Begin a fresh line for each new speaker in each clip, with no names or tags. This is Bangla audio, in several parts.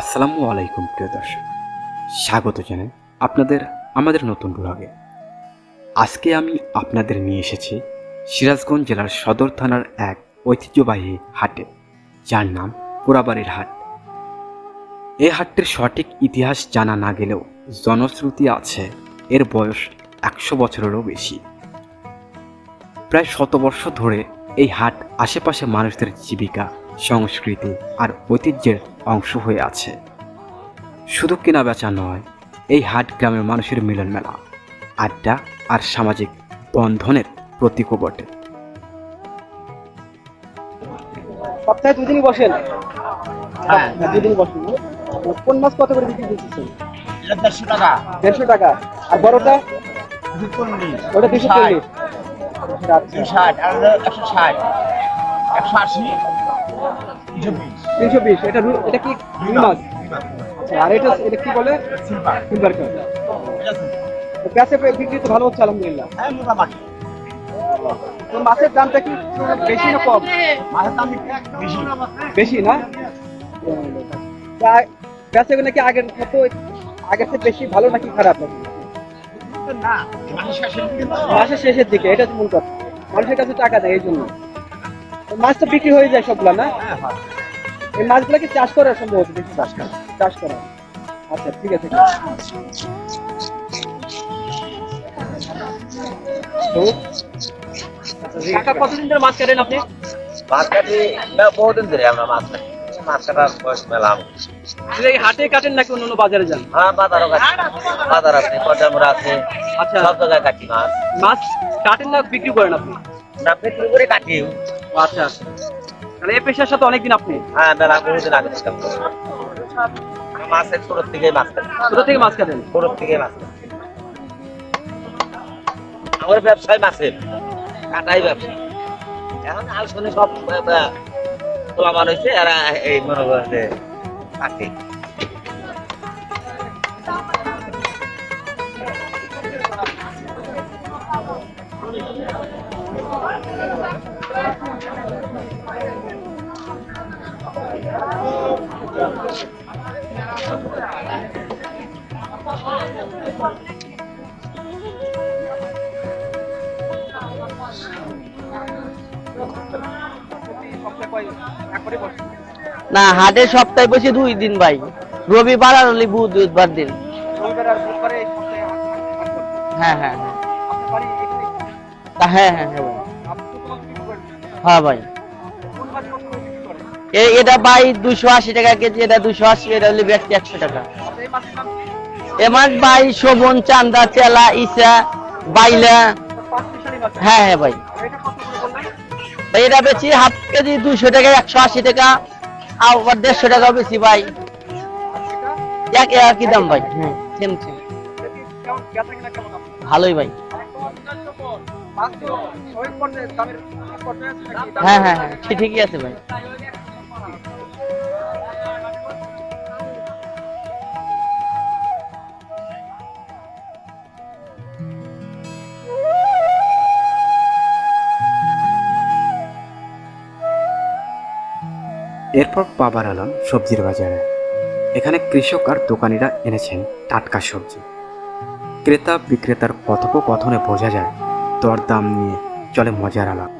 আসসালামু আলাইকুম, প্রিয় দর্শক। স্বাগত জানাই আপনাদের আমাদের নতুন ব্লগে। আজকে আমি আপনাদের নিয়ে এসেছি সিরাজগঞ্জ জেলার সদর থানার এক ঐতিহ্যবাহী হাটে, যার নাম পোড়াবাড়ির হাট। এই হাটটির সঠিক ইতিহাস জানা না গেলেও জনশ্রুতি আছে এর বয়স একশো বছরেরও বেশি। প্রায় শত বর্ষ ধরে এই হাট আশেপাশে মানুষদের জীবিকা সংস্কৃতি আর ঐতিহ্যের অংশ হয়ে আছে। শুধু কেনা বেচা নয় এই হাট গ্রামের মানুষের মিলন মেলা আড্ডা আর সামাজিক বন্ধনের প্রতীকও বটে।
সপ্তাহে দুদিনই বসেন?
হ্যাঁ।
দুদিন বসেন। কোন মাছ কত করে বিক্রি করতেছেন?
দেড়শো টাকা।
দেড়শো টাকা। আর বড়টা? ওটা দুশো
ষাট,
চল্লিশ
ষাট। একশো ষাট। একশো আশি।
তিনশো বিশ। এটা এটা কি মাছ আচ্ছা, আর এটা এটা কি বলে?
সিলভার
সিলভার কাপ প্যাসে বিক্রি তো ভালো হচ্ছে আলহামদুলিল্লাহ।
হ্যাঁ মোটামুটি
তো মাছের দামটা কি বেশি না কম?
মাছের দাম বেশি।
বেশি না? প্যাসে নাকি আগের মতো আগের থেকে বেশি ভালো নাকি খারাপ?
না
মাসের শেষের দিকে। এটা মূল কথা। মানুষের কাছে টাকা দেয় এই জন্য। মাছ তো বিক্রি হয়ে যায় সবগুলা না?
হ্যাঁ।
এই মাছগুলো কি চাষ করা সম্ভব বেশি চাষ করা চাষ করা। আচ্ছা ঠিক আছে। কাকা কতদিন ধরে মাছ কাটেন আপনি?
মাছ কাটি না বহুদিন ধরে আমরা মাছ কাটি। মাছ কাটার বয়স মেলাম।
এই হাটে কাটেন নাকি অন্য বাজারে যান?
হ্যাঁ বাজারও কাটি। বাজার আছে কটামরা আছে
আচ্ছা।
সব জায়গায় কাটি মাছ।
মাছ কাটেন না বিক্রি করেন আপনি?
না বিক্রি করে কাটি
আচ্ছা আচ্ছা। তাহলে এই পেশার সাথে অনেকদিন আপনি?
হ্যাঁ মেলা বহুদিন আগে ছিলাম মাছের ছোট থেকে মাছ
ছোট থেকে মাছ কাটেন
ছোট থেকে মাছ আমার ব্যবসায় মাছের কাটাই ব্যবসা। এখন আলসনে সব তোলামান হয়েছে এরা এই মনে করে যে কাটে
না হাটে সপ্তাহে বসে দুই দিন ভাই রবিবার আর হলে বুধবার দিন। হ্যাঁ হ্যাঁ হ্যাঁ হ্যাঁ হ্যাঁ হ্যাঁ
মাছ।
হ্যাঁ ভাই
মাছ?
এই এটা ভাই দুশো আশি টাকা কেজি এটা দুশো আশি এটা হলে ব্যক্তি একশো টাকা
আচ্ছা, কি?
এমার ভাই শোভন চান্দা চেলা ইসা বাইলা
মাছ।
হ্যাঁ হ্যাঁ ভাই
এটা
বেশি হাফ কেজি দুইশো টাকা একশো আশি টাকা আবার দেড়শো টাকা বেশি ভাই
আর?
এক একই দাম ভাই হ্যাঁ সেম সেম
এটা কি কিনা কেমন আপনার?
ভালোই ভাই? হ্যাঁ হ্যাঁ হ্যাঁ সে ঠিকই আছে ভাই
এরপর পাবার আলম সবজির বাজারে। এখানে কৃষক আর দোকানিরা এনেছেন টাটকা সবজি। ক্রেতা বিক্রেতার কথোপকথনে বোঝা যায়, দরদাম নিয়ে চলে মজার আলাপ।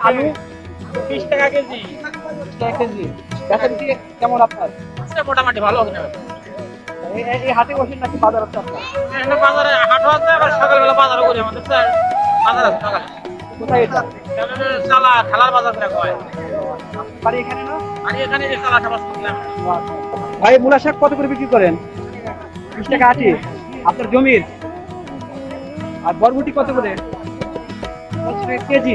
আলু
টাকা কেজি।
30 টাকা কেজি কেমন আপনার
মোটামুটি ভালো
এই- হাটে বসেন নাকি বাজার আছে আপনার
বাজারে হাটও আছে আবার সকালবেলা বাজারও করি আমাদের বাজার আছে সকালে
কোথায় এটা
খেলার বাজার কয়
বাড়ি এখানে না
আর এখানে সবাই
ভাই মূলা শাক কত করে বিক্রি করেন বিশ টাকা আটি আপনার জমির আর বরবটি কত করে কেজি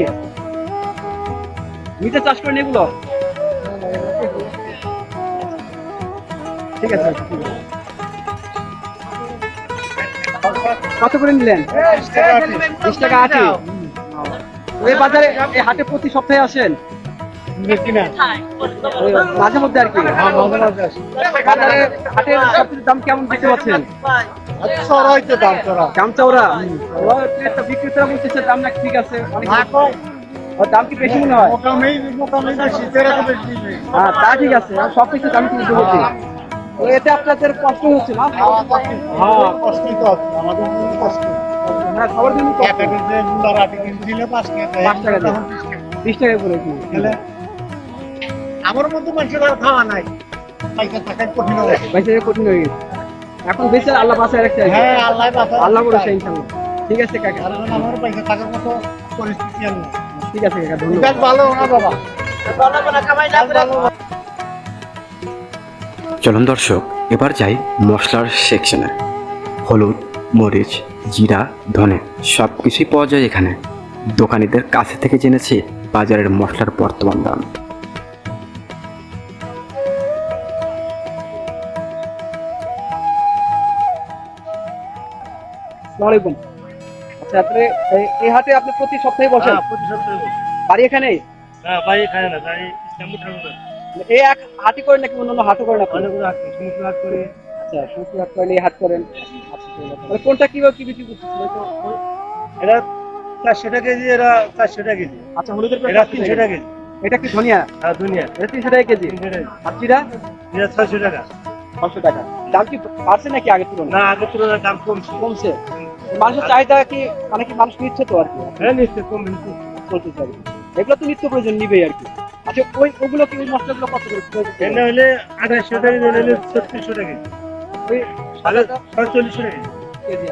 চাষ করেন এগুলো ঠিক আছে ঠিক আছে। কত করে নিলেন বিশ টাকা আটি এই বাজারে এই হাটে প্রতি সপ্তাহে আসেন ওই মাঝে মধ্যে আর কি? বাজারে হাটের সবজির দাম কেমন দেখতে পাচ্ছেন? দাম চওড়া ও একটা বিক্রেতারা বলতেছে দাম নাকি ঠিক আছে দাম কি বেশি মনে হয়? হ্যাঁ তা ঠিক আছে সব কিছু দাম কিন্তু বলছি। তো এতে আপনাদের কষ্ট হচ্ছে না? হ্যাঁ সবার জন্য কষ্ট। পাঁচ টাকা দিয়ে বিশ টাকা। করে
আমার মতো মানুষের খাওয়া নাই। পয়সা থাকার কঠিন হবে
বেঁচে কঠিন হয়ে গেছে। এখন বেঁচে আল্লাহ বাসায় রাখতে
হ্যাঁ আল্লাহ বাঁচায়।
আল্লাহ বলেছে ইনশাল্লাহ ঠিক আছে কাকা।
কারণ আমার পয়সা থাকার মতো পরিস্থিতি আর নেই।
ঠিক আছে কাকা ধন্যবাদ।
ভালো না বাবা?
চলুন দর্শক এবার যাই মশলার সেকশনে হলুদ মরিচ জিরা ধনে সব কিছুই পাওয়া যায় এখানে। দোকানিদের কাছে থেকে জেনেছি বাজারের মশলার বর্তমান দাম।
আসসালামু আলাইকুম। আচ্ছা আপনি এই- হাটে আপনি প্রতি সপ্তাহে বসেন? বাড়ি এখানে?
হ্যাঁ না ইসলামপুর
এই এক হাটই করেন নাকি অন্যান্য হাটও করেন আপনি?
সমুদ্র করে।
আচ্ছা শুক্র হাট করেন এই হাট করেন। আচ্ছা ঠিক আছে। তাহলে কোনটা কীভাবে কি বিক্রি করতেছেন ওই তো- ওই-
এরা চারশো টাকা কেজি এরা চারশো টাকা কেজি।
আচ্ছা হলুদের প্রাইস
তিনশো
টাকা?
টাকা কেজি।
এটা কি ধনিয়া? এটা তিনশো টাকা কেজি। আর
ছয়শো টাকা।
দাম কি বাড়ছে নাকি আগের তুলনায়?
না আগের তুলনায় দাম কমছে।
কমছে? মানুষের চাহিদা কি মানে কি মানুষ নিচ্ছে তো আর কি?
হ্যাঁ নিশ্চয় কমবে
চলতে চাই এগুলো তো নিত্য প্রয়োজন নিবেই আর কি। আচ্ছা ওই ওগুলো কি ওই মশলাগুলো কত করে
এনে হলে আঠাশশো টাকা এনে হলে ছত্রিশশো টাকা।
ওই
তাহলে ছয়চল্লিশশো টাকা। কেজি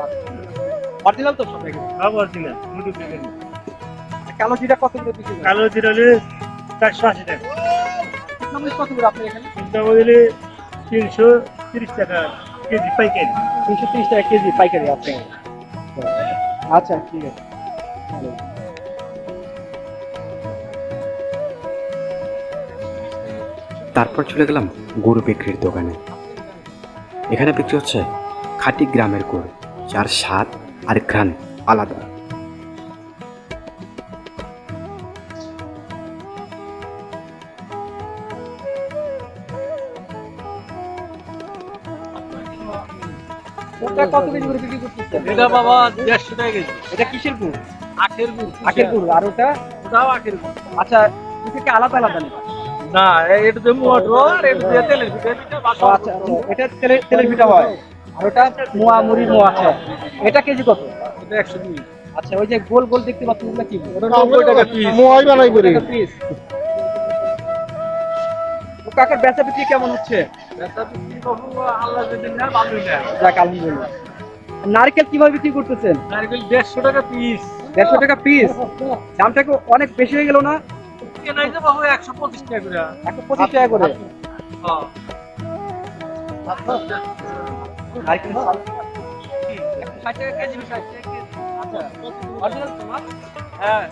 অরিজিনাল তো সব
সব অরিজিনাল মুটু পেয়ে
কালো জিরা কত করে বিক্রি
কালো জিরা হলে চারশো আশি টাকা।
শুকনো কত করে আপনি এখানে?
চিন্তা করলে তিনশো তিরিশ টাকা কেজি পাইকারি।
তিনশো তিরিশ টাকা কেজি পাইকারি আছে আচ্ছা ঠিক আছে।
তারপর চলে গেলাম গরু বিক্রির দোকানে। এখানে বিক্রি হচ্ছে খাঁটি গ্রামের গরু যার স্বাদ আর ঘ্রাণ আলাদা।
কত কেজি করে বিক্রি
এটা বাবা দেড়শো টাকা কেজি
এটা কিসের গুড়?
আখের গুড়
আখের গুড়। আর ওটা?
ওটাও আখের গুড়।
আচ্ছা দুটো কি আলাদা আলাদা নাকি
না এটা তো মোটর আর এটা তেলের
ও আচ্ছা আচ্ছা এটা তেলের তেলের পিঠা হয়। আর ওটা মোয়া মুড়ির মোয়া আছে এটা কেজি কত?
এটা একশো দুই।
আচ্ছা ওই যে গোল গোল দেখতে পাচ্ছেন ওগুলো কি?
ওটা নব্বই টাকা পিস
মোয়াই বানাই করে।
পিস কাকার বেচা বিক্রি কেমন হচ্ছে?
ব্যবসা বিক্রি আল্লাহ যদি না ভালোই না
যাক আলহামদুলিল্লাহ। নারকেল কীভাবে বিক্রি করতেছেন?
নারকেল দেড়শো টাকা পিস
দেড়শো টাকা পিস দামটা কি অনেক বেশি হয়ে গেল না?
একশো পঁচিশ টাকা করে।
একশো পঁচিশ টাকা করে?
হ্যাঁ।
নারকেল
ষাট টাকা কেজি ষাট টাকা আচ্ছা অরিজিনাল তোমার? হ্যাঁ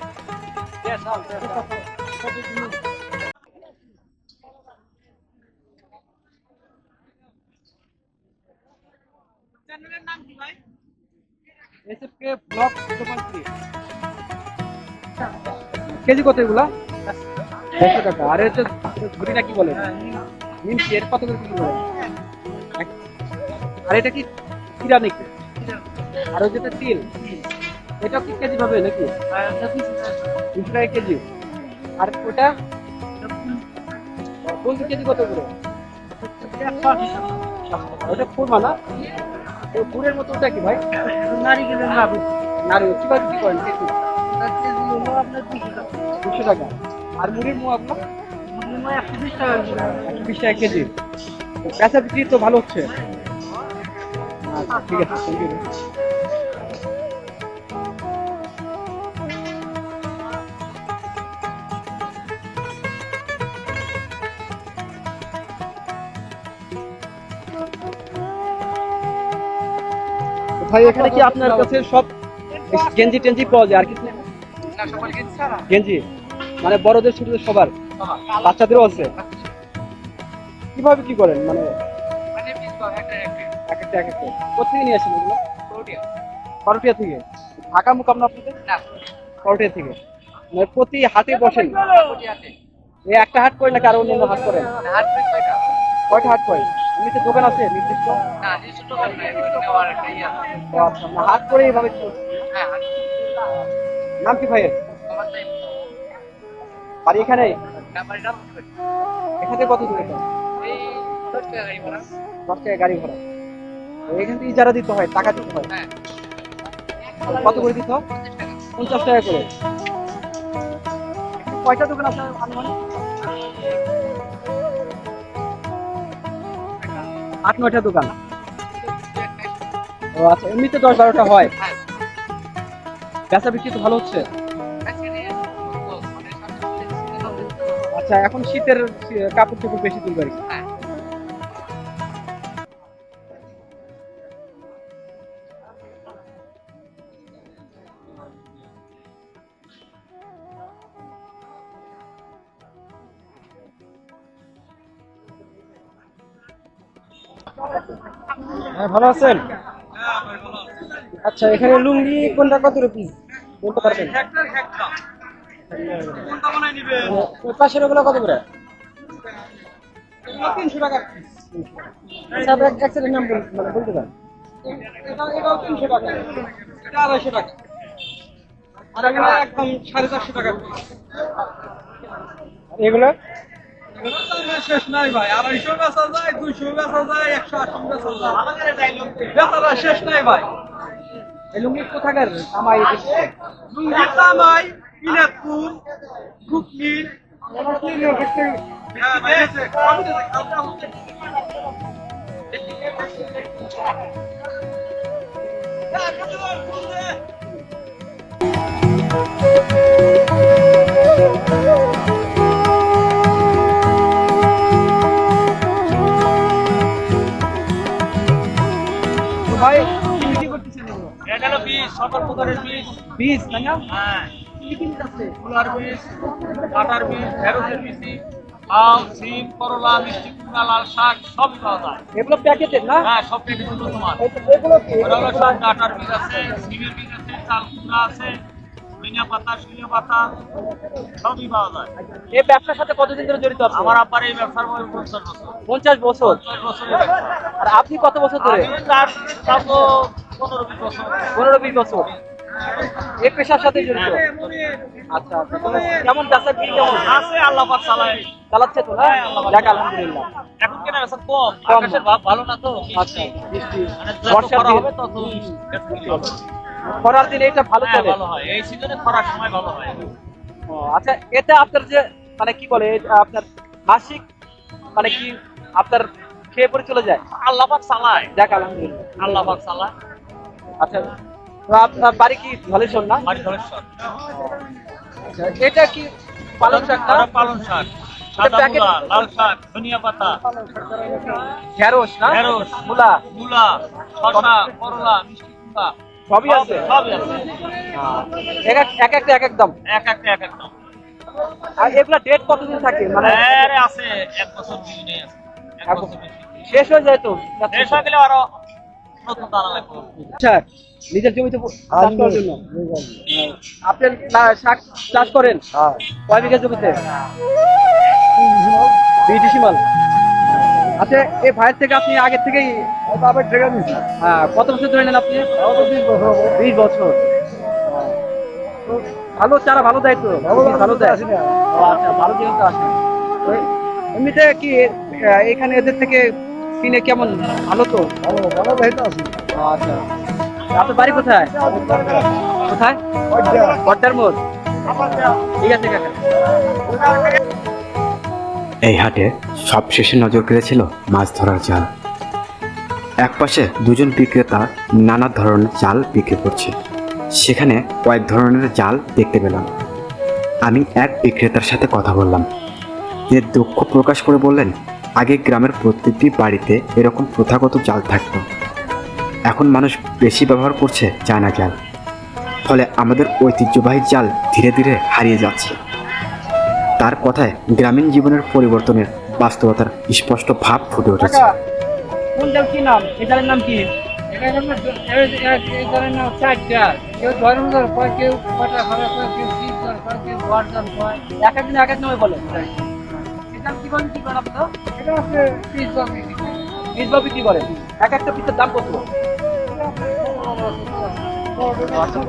চ্যানেলের নাম কি ভাই?
এসএফকে ব্লক দোকান কি? কেজি কত এগুলা? দেড়শো টাকা। আর হচ্ছে ঘুরিটা কি বলে? নিমকি এর কত করে করেন এক- আর এটা কি কিরা নাকি আর যেটা তিল? এটা কি কেজি পাবে নাকি? তিনশো টাকা। কেজি। আর ওটা? কোন কেজি কত করে? ওটা খুরমা না গুড়ের মতো ওটা কি ভাই?
নারিকেলের লাভ
নারী। কীভাবে কি করেন কেজি
কেজি আপনার দুশো টাকা।
আর মুড়ির মো আপনার?
একশো বিশ টাকা।
একশো বিশ টাকা কেজি। বেচা বিক্রি তো ভালো হচ্ছে। আচ্ছা ঠিক আছে ভাই এখানে কি আপনার কাছে সব গেঞ্জি টেঞ্জি পাওয়া যায়? আর কিছু গেঞ্জি? মানে বড়দের ছোটদের সবার? বাচ্চাদেরও আছে? কীভাবে কি করেন? মানে এক একটা এক একটা। কোথেকে নিয়ে আসেন এগুলো? করটিয়া থেকে? ঢাকা মুকাম না। আপনাদের করটিয়া থেকে? মানে প্রতি হাটে বসেন? একটা হাট করেন নাকি আরও অন্যান্য হাট করেন? কয়টা হাট করেন? এমনিতে দোকান আছে নির্দিষ্ট? ও আচ্ছা, না হাট করে এইভাবে চলছে। নাম কি ভাইয়ের? বাড়ি এখানে? এখান থেকে কত দূরে এটা? দশ টাকা গাড়ি ভাড়া। তো এখান থেকে ইজারা দিতে হয় টাকা দিতে হয়। কত করে দিতে হয়? পঞ্চাশ টাকা। করে। কয়টা দোকান আপনার আনুমানিক? আট, নয়টা দোকান। ও আচ্ছা এমনিতে দশ বারোটা হয়। বেচা বিক্রি তো ভালো হচ্ছে? আচ্ছা এখন শীতের কাপড় চোপড় বেশি তুলবে আর কি। হ্যাঁ ভালো আছেন? আচ্ছা এখানে লুঙ্গি কোনটা কত পিস বলতে পারবেন? পাশের ওগুলো কত করে? তিনশো টাকা আচ্ছা নাম মানে বলতে পারেন। এটাও তিনশো টাকা এটা আড়াইশো টাকা আর এগুলো একদম সাড়ে চারশো টাকা। এগুলো?
শেষ নাই ভাই আড়াইশো বেচা যায় দুইশো বেচা যায় একশো আশি বেচা যায় বেচারা শেষ নাই ভাই
লুঙ্গি কোথাকার আমায়
লুঙ্গি তামাই পিনাতপুর কুকমির হ্যাঁ ভাই আছে। আমি তো
বিক্রি করতেছেন এগুলো
এটা হলো বীজ সকল প্রকারের বীজ
বীজ তাই না?
হ্যাঁ।
কি কি বীজ আছে?
কুলার বীজ কাটার বীজ ঢেঁড়সের বীজ আম সিম করলা মিষ্টি কুমড়া লাল শাক সব পাওয়া যায়।
এগুলো প্যাকেটের না?
হ্যাঁ সব তোমার।
এগুলো কি?
ওটা সব ডাটার বীজ আছে সিমের বীজ আছে চাল কুমড়া আছে পাতা শুনিয়া পাতা সবই পাওয়া যায়।
এই ব্যবসার সাথে কতদিন ধরে জড়িত আছেন?
আমার আব্বার এই ব্যবসার বয়স পঞ্চাশ বছর।
পঞ্চাশ বছর?
পঞ্চাশ
আর আপনি কত বছর ধরে?
তার পনেরো বিশ বছর।
পনেরো বিশ বছর। এই পেশার সাথে জড়িত? আচ্ছা আচ্ছা কেমন ব্যবসা বিক্রি কেমন?
আছে আল্লাহ পাক চালায়।
চালাচ্ছে তো
হ্যাঁ,
যাক আলহামদুলিল্লাহ।
এখন কেনা বেচা কম। আকাশের ভাব ভালো না তো?
আচ্ছা বৃষ্টি।
মানে
দিন।
হবে তত।
খরার দিনে এটা ভালো
হ্যাঁ,
চলে?
ভালো হয়। এই সিজনে খরার সময় ভালো হয়।
ও, আচ্ছা এটা আপনার যে মানে কি বলে আপনার মাসিক মানে কি আপনার খেয়ে পরে চলে যায়?
আল্লাহ পাক চালায়।
যাক আলহামদুলিল্লাহ।
আল্লাহ পাক চালায়।
আচ্ছা আপনার বাড়ি কি ধলেশ্বর না?
বাড়ি ধরেশ্বর
আচ্ছা, এটা কি পালং শাক না?
পালং শাক। লাল শাক ধনিয়া পাতা।
ঢেঁড়স না?
ঢেঁড়স।
মূলা?
মূলা শসা করলা মিষ্টি কুমড়া।
সবই আছে।
সবই আছে।
এক এক এক একটা এক এক দাম।
এক একটা এক
আর এগুলা ডেট কতদিন থাকে? মানে
আরে আছে এক বছর দুই নেই আছে। এক বছর
শেষ হয়ে যায় তো?
শেষ হয়ে গেলে আরও নতুন দানা লাগবে।
আচ্ছা নিজের জমিতে চাষ করার জন্য? আপনি না- শাক চাষ করেন? কয় বিঘা জমিতে? বিশ ডিসিমাল আচ্ছা এই ভাইয়ের থেকে আপনি আগের থেকেই হ্যাঁ কত বছর ধরে নেন আপনি? বিশ বছর। তো ভালো চারা ভালো দেয় তো? ভালো দেয়। আচ্ছা ভালো জিনিস আসে এমনিতে কি এখানে এদের থেকে কিনে কেমন? ভালো তো?
ভালো ভালো ভাইটা আছে
আচ্ছা। আপনার বাড়ি কোথায়? কোথায়? বড্ডার মোড়। ঠিক আছে কাকা।
এই হাটে সবশেষে নজর কেড়েছিল মাছ ধরার জাল একপাশে দুজন বিক্রেতা নানা ধরনের জাল বিক্রি করছে। সেখানে কয়েক ধরনের জাল দেখতে পেলাম। আমি এক বিক্রেতার সাথে কথা বললাম। যে দুঃখ প্রকাশ করে বললেন, আগে গ্রামের প্রত্যেকটি বাড়িতে এরকম প্রথাগত জাল থাকত। এখন মানুষ বেশি ব্যবহার করছে চায়না জাল ফলে আমাদের ঐতিহ্যবাহী জাল ধীরে ধীরে হারিয়ে যাচ্ছে। তার কথায় গ্রামীণ জীবনের পরিবর্তনের বাস্তবতার স্পষ্ট ভাব ফুটে উঠেছে।
কি নাম? কি?
কেউ কেউ
একদিন এক বলে। এক একটা পিসের দাম কত? আচ্ছা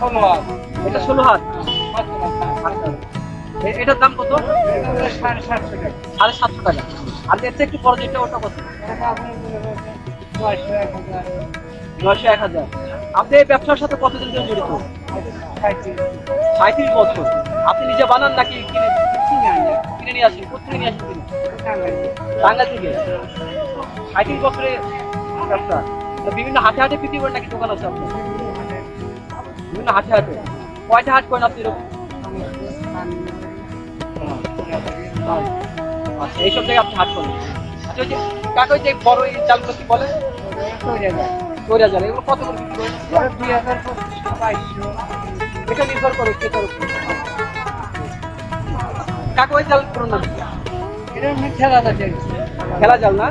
হাত।
এটা ষোলো হাত। এটার দাম কত?
সাতশো টাকা।
একটু বড় ওটা
এক হাজার,
আপনি এই ব্যবসার সাথে কতদিন ধরে জড়িত। সাঁত্রিশ বছর। আপনি নিজে বানান নাকি কিনে
কিনে
নিয়ে আসেন? কোথেকে নিয়ে আসেন কিনে। বাংলা থেকে। সাঁত্রিশ বছরে ব্যবসা। বিভিন্ন হাটে হাটে বিক্রি নাকি? দোকান আছে আপনার? বিভিন্ন হাটে হাটে কয়টা হাট করেন আপনি এরকম? আচ্ছা এইসব জায়গায় আপনি হাট করেন। আচ্ছা ওই যে কাকা ওই যে বড় এই চালগুলো কি বলে?
তৈরি হয়।
জাল এগুলো কত করে বিক্রি করেন?
দুই হাজার
এটা নির্ভর করে ক্রেতার উপর। কাকা ওই জাল পুরো নাম কি?
এটা এমনি ঠেলা যাচ্ছে।
খেলা জাল না?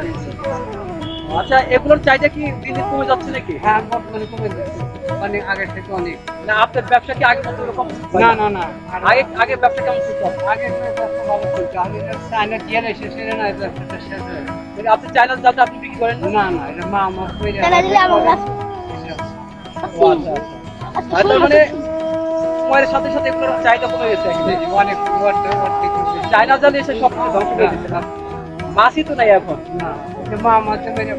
আচ্ছা এগুলোর চাহিদা কি দিন দিন কমে যাচ্ছে নাকি?
হ্যাঁ, বর্তমানে কমে যাচ্ছে। অনেক আগের থেকে অনেক।
না আপনার ব্যবসা কি আগে মতো এরকম
না না না। আর
আগে আগে ব্যবসা কেমন চলছে
আগে তো ব্যবসা ভালো চলছে। আগে চায়না দিয়ে এসে সেরে না ব্যবসাটা শেষ হয়ে
মানে আপনি চায়নার জালটা আপনি বিক্রি করেন না?
না এটা মা আমার।
ও আচ্ছা আচ্ছা। আর তার মানে সময়ের সাথে সাথে এগুলোর চাহিদা কমে গেছে
অনেক অর্ধেক অর্ধেক
চায়না জাল এসে সব কিছু ধ্বংস করে দিচ্ছে মাছই তো নাই এখন।
না। মা আমার মেরে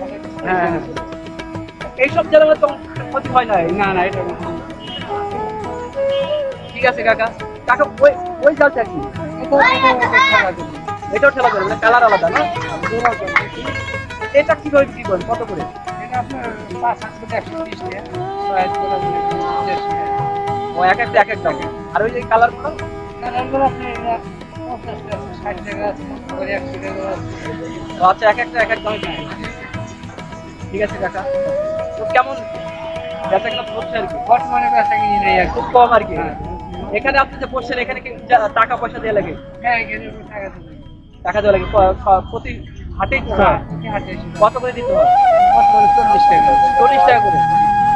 হ্যাঁ। এইসব মধ্যে তো ক্ষতি হয় না।
না না এটা
ঠিক আছে কাকা। কাকা ওই ওই জালটা কি?
এটা এটা খেলা যাবে।
এটাও ঠেলা যাবে মানে কালার আলাদা না? এটা কীভাবে বিক্রি করেন? কত করে?
এটা আপনার পাঁচ সাতশো একশো তিরিশ টাকা। ছয় হাজার টাকা মনে করেন টাকা।
ও এক একটা এক এক দাম আর ওই যে কালারগুলো?
কালারগুলো আপনি পঞ্চাশ টাকা। ষাট টাকা করে একশো টাকা
আচ্ছা এক একটা এক এক দামে বিক্রি ঠিক আছে কাকা। তো কেমন বেচা কেনা হচ্ছে আর কি?
বর্তমানে বেচা কিনি নেই
খুব কম আর কি। এখানে আপনি যে বসছেন এখানে কি টাকা পয়সা দেওয়া লাগে?
হ্যাঁ এখানে টাকা
টাকা দেওয়া লাগে। প্রতি তো না?
হ্যাঁ হাটে
কত করে দিতে হয়?
বর্তমানে চল্লিশ টাকা।
চল্লিশ টাকা করে?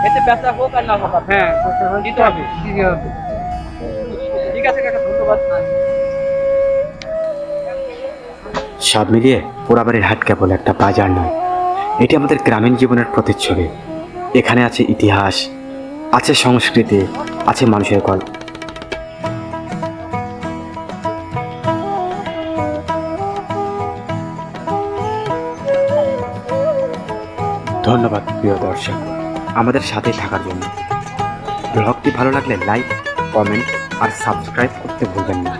এতে বেচা হোক আর না হোক
হ্যাঁ
দিতে হবে।
দিতে হবে।
ঠিক আছে কাকা ধন্যবাদ।
সব মিলিয়ে পোড়াবাড়ির হাট কেবল একটা বাজার নয়। এটি আমাদের গ্রামীণ জীবনের প্রতিচ্ছবি। এখানে আছে ইতিহাস, আছে সংস্কৃতি, আছে মানুষের গল্প। ধন্যবাদ প্রিয় দর্শক, আমাদের সাথে থাকার জন্য। ব্লগটি ভালো লাগলে লাইক, কমেন্ট আর সাবস্ক্রাইব করতে ভুলবেন না।